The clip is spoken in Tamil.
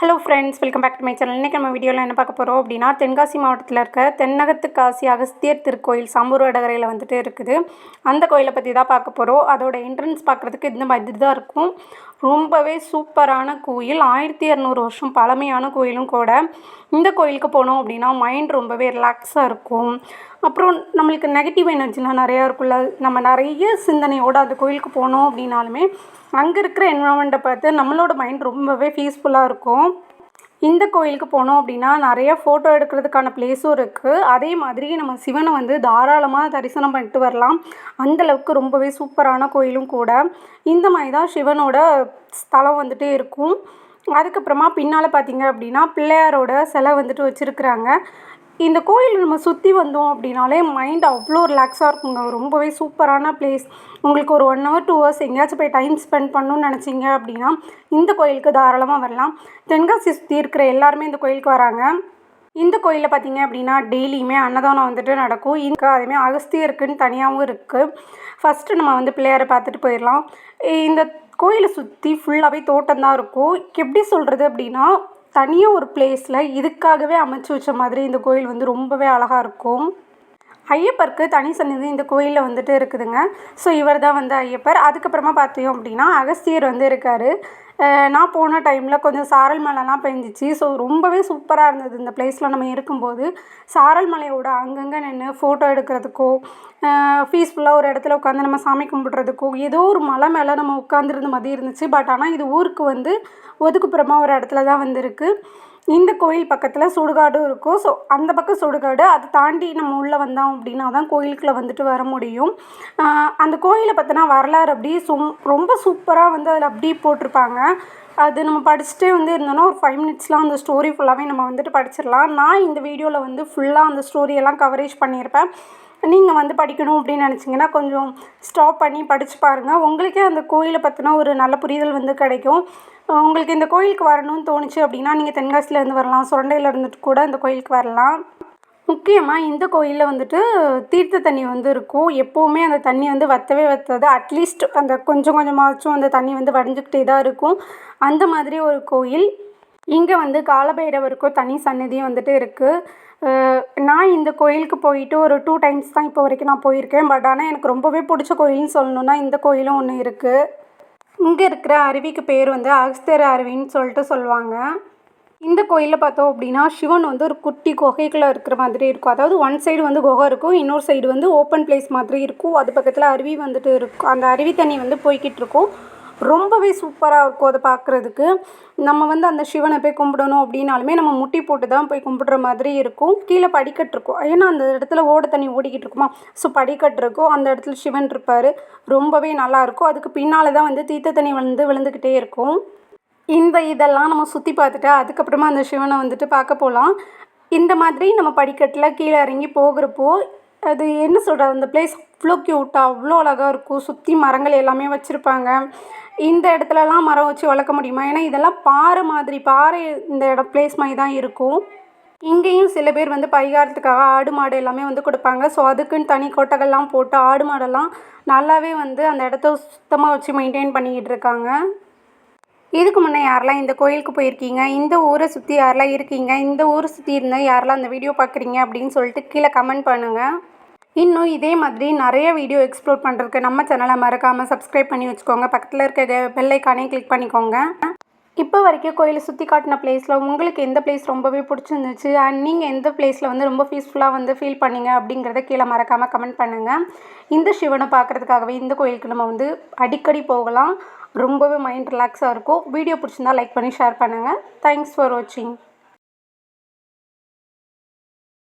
Hello friends welcome back to my channel இன்றைக்கி நம்ம வீடியோவில் என்ன பார்க்க போகிறோம் அப்படின்னா தென்காசி மாவட்டத்தில் இருக்க தென்னகத்து காசி அகஸ்தியர் திருக்கோயில் சம்பூர் வடகரையில் வந்துட்டு இருக்குது. அந்த கோயிலை பற்றி தான் பார்க்க போகிறோம் அதோட என்ட்ரன்ஸ் பார்க்குறதுக்கு இந்த மாதிரி தான் இருக்கும். ரொம்பவே சூப்பரான கோயில். ஆயிரத்தி இரநூறு வருஷம் பழமையான கோயிலும் கூட இந்த கோயிலுக்கு போனோம் அப்படின்னா மைண்ட் ரொம்பவே ரிலாக்ஸாக இருக்கும். அப்புறம் நம்மளுக்கு நெகட்டிவ் எனர்ஜிலாம் நிறையா இருக்குல்ல நம்ம நிறைய சிந்தனையோடு அந்த கோயிலுக்கு போனோம் அப்படின்னாலுமே அங்கே இருக்கிற என்வரான்மெண்ட்டை பார்த்து நம்மளோட மைண்ட் ரொம்பவே பீஸ்ஃபுல்லாக இருக்கும். இந்த கோயிலுக்கு போனோம் அப்படின்னா நிறைய ஃபோட்டோ எடுக்கிறதுக்கான பிளேஸும் இருக்குது அதே மாதிரி நம்ம சிவனை வந்து தாராளமாக தரிசனம் பண்ணிட்டு வரலாம். அந்தளவுக்கு ரொம்பவே சூப்பரான கோயிலும் கூட. இந்த மாதிரி தான் சிவனோட ஸ்தலம் வந்துட்டு இருக்கும். அதுக்கப்புறமா பின்னால் பார்த்தீங்க அப்படின்னா பிள்ளையாரோட சிலை வந்துட்டு வச்சுருக்குறாங்க. இந்த கோயில் நம்ம சுற்றி வந்தோம் அப்படின்னாலே மைண்ட் அவ்வளோ ரிலாக்ஸாக இருக்குங்க. ரொம்பவே சூப்பரான பிளேஸ் உங்களுக்கு ஒரு ஒன் ஹவர் டூ ஹவர்ஸ் எங்கேயாச்சும் போய் டைம் ஸ்பெண்ட் பண்ணணும்னு நினச்சிங்க அப்படின்னா இந்த கோயிலுக்கு தாராளமாக வரலாம். தென்காசி சுற்றி இருக்கிற எல்லாருமே இந்த கோயிலுக்கு வராங்க. இந்த கோயிலில் பார்த்தீங்க அப்படின்னா டெய்லியுமே அன்னதானம் வந்துட்டு நடக்கும். இங்கே அதேமாதிரி அகஸ்தியருக்குன்னு தனியாகவும் இருக்குது ஃபஸ்ட்டு நம்ம வந்து பிள்ளையாரை பார்த்துட்டு போயிடலாம். இந்த கோயிலை சுற்றி ஃபுல்லாகவே தோட்டம் தான் இருக்கும். எப்படி சொல்கிறது அப்படின்னா தனியாக ஒரு பிளேஸில் இதுக்காகவே அமைச்சு வச்ச மாதிரி இந்த கோயில் வந்து ரொம்பவே அழகாக இருக்கும். ஐயப்பருக்கு தனி சந்நிதி இந்த கோயிலில் வந்துட்டு இருக்குதுங்க. ஸோ இவர் தான் வந்து ஐயப்பர். அதுக்கப்புறமா பார்த்தோம் அப்படின்னா அகஸ்தியர் வந்து இருக்கார். நான் போன டைமில் கொஞ்சம் சாரல் மலைலாம் பெஞ்சிச்சு. ஸோ ரொம்பவே சூப்பராக இருந்தது இந்த பிளேஸில் நம்ம இருக்கும்போது. சாரல் மலையோட அங்கங்கே நின்று ஃபோட்டோ எடுக்கிறதுக்கோ பீஸ்ஃபுல்லாக ஒரு இடத்துல உட்காந்து நம்ம சாமி கும்பிட்றதுக்கோ ஏதோ ஒரு மலை மேலே நம்ம உட்காந்துருந்த மாதிரி இருந்துச்சு. பட் ஆனால் இது ஊருக்கு வந்து ஒதுக்குப்புறமா ஒரு இடத்துல தான் வந்திருக்கு. இந்த கோயில் பக்கத்தில் சுடுகாடும் இருக்கும். ஸோ அந்த பக்கம் சுடுகாடு அதை தாண்டி நம்ம உள்ளே வந்தோம் அப்படின்னா தான் கோயிலுக்குள்ளே வந்துட்டு வர முடியும். அந்த கோயிலை பற்றினா வரலாறு அப்படியே சும் ரொம்ப சூப்பராக வந்து அதில் அப்படியே போட்டிருப்பாங்க. அது நம்ம படிச்சுட்டே வந்து இருந்தோன்னா ஒரு ஃபைவ் மினிட்ஸ்லாம் அந்த ஸ்டோரி ஃபுல்லாகவே நம்ம வந்துட்டு படிச்சிடலாம். நான் இந்த வீடியோவில் வந்து ஃபுல்லாக அந்த ஸ்டோரியெல்லாம் கவரேஜ் பண்ணியிருப்பேன். நீங்கள் வந்து படிக்கணும் அப்படின்னு நினச்சிங்கன்னா கொஞ்சம் ஸ்டாப் பண்ணி படித்து பாருங்கள் உங்களுக்கே அந்த கோயிலை பற்றின ஒரு நல்ல புரிதல் வந்து கிடைக்கும். உங்களுக்கு இந்த கோயிலுக்கு வரணும்னு தோணுச்சு அப்படின்னா நீங்கள் தென்காசிலேருந்து வரலாம். சுரண்டையில் இருந்துட்டு கூட இந்த கோயிலுக்கு வரலாம். முக்கியமாக இந்த கோயிலில் வந்துட்டு தீர்த்த தண்ணி வந்து இருக்கும். எப்போவுமே அந்த தண்ணி வந்து வற்றவே வற்றாது அட்லீஸ்ட் அந்த கொஞ்சம் கொஞ்சமாச்சும் அந்த தண்ணி வந்து வடிஞ்சிக்கிட்டே தான் இருக்கும். அந்த மாதிரி ஒரு கோயில். இங்கே வந்து காலபைரவருக்கும் தனி சன்னதியும் வந்துட்டு இருக்குது நான் இந்த கோயிலுக்கு போயிட்டு ஒரு டூ டைம்ஸ் தான் இப்போ வரைக்கும் நான் போயிருக்கேன். பட் ஆனால் எனக்கு ரொம்பவே பிடிச்ச கோயில்னு சொல்லணுன்னா இந்த கோயிலும் ஒன்று இருக்குது இங்கே இருக்கிற அருவிக்கு பேர் வந்து அகஸ்தர் அருவின்னு சொல்லிட்டு சொல்லுவாங்க. இந்த கோயிலில் பார்த்தோம் அப்படின்னா சிவன் வந்து ஒரு குட்டி குகைக்குள்ளே இருக்கிற மாதிரி இருக்கும். அதாவது ஒன் சைடு வந்து குகை இருக்கும் இன்னொரு சைடு வந்து ஓப்பன் பிளேஸ் மாதிரி இருக்கும். அது பக்கத்தில் அருவி வந்துட்டு இருக்கும். அந்த அருவி தண்ணி வந்து போய்கிட்டு இருக்கும். ரொம்பவே சூப்பராக இருக்கும் அதை பார்க்குறதுக்கு. நம்ம வந்து அந்த சிவனை போய் கும்பிடணும் அப்படின்னாலுமே நம்ம முட்டி போட்டு தான் போய் கும்பிடுற மாதிரி இருக்கும். கீழே படிக்கட்டு இருக்கும். ஏன்னா அந்த இடத்துல ஓட தண்ணி ஓடிக்கிட்டு இருக்குமா? ஸோ படிக்கட்டு இருக்கும். அந்த இடத்துல சிவன் இருப்பார். ரொம்பவே நல்லாயிருக்கும் அதுக்கு பின்னால் தான் வந்து தீர்த்த தண்ணி வந்து விழுந்துக்கிட்டே இருக்கும். இந்த இதெல்லாம் நம்ம சுற்றி பார்த்துட்டு அதுக்கப்புறமா அந்த சிவனை வந்துட்டு பார்க்க போகலாம் இந்த மாதிரி நம்ம படிக்கட்டில் கீழே இறங்கி போகிறப்போ அது என்ன சொல்கிறது அந்த பிளேஸ் அவ்வளோ க்யூட்டாக அவ்வளோ அழகாக இருக்கும். சுற்றி மரங்கள் எல்லாமே வச்சுருப்பாங்க. இந்த இடத்துலலாம் மரம் வச்சு வளர்க்க முடியுமா? ஏன்னா இதெல்லாம் பாறை மாதிரி பாறை இந்த இடம் பிளேஸ் மாதிரி தான் இருக்கும். இங்கேயும் சில பேர் வந்து பரிகாரத்துக்காக ஆடு மாடு எல்லாமே வந்து கொடுப்பாங்க. ஸோ அதுக்குன்னு தனி கொட்டகள்லாம் போட்டு ஆடு மாடெல்லாம் நல்லாவே வந்து அந்த இடத்த சுத்தமாக வச்சு மெயின்டைன் பண்ணிக்கிட்டு இருக்காங்க. இதுக்கு முன்னே யாரெல்லாம் இந்த கோயிலுக்கு போயிருக்கீங்க? இந்த ஊரை சுற்றி யாரெல்லாம் இருக்கீங்க? இந்த ஊரை சுற்றி இருந்தால் யாரெல்லாம் அந்த வீடியோ பார்க்குறீங்க அப்படின்னு சொல்லிட்டு கீழே கமெண்ட் பண்ணுங்கள் இன்னும் இதே மாதிரி நிறைய வீடியோ எக்ஸ்ப்ளோர் பண்ணுறதுக்கு நம்ம சேனலை மறக்காமல் சப்ஸ்கிரைப் பண்ணி வச்சுக்கோங்க. பக்கத்தில் இருக்க பெல்லைக்கானே கிளிக் பண்ணிக்கோங்க. இப்போ வரைக்கும் கோயிலை சுற்றி காட்டின பிளேஸில் உங்களுக்கு எந்த பிளேஸ் ரொம்பவே பிடிச்சிருந்துச்சு? அண்ட் நீங்கள் எந்த பிளேஸில் வந்து ரொம்ப பீஸ்ஃபுல்லாக வந்து ஃபீல் பண்ணீங்க? அப்படிங்கிறத கீழே மறக்காமல் கமெண்ட் பண்ணுங்கள் இந்த சிவனை பார்க்குறதுக்காகவே இந்த கோயிலுக்கு நம்ம வந்து அடிக்கடி போகலாம். ரொம்பவே மைண்ட் ரிலாக்ஸாக இருக்கும். வீடியோ பிடிச்சிருந்தா லைக் பண்ணி ஷேர் பண்ணுங்கள் தேங்க்ஸ் ஃபார் வாட்சிங்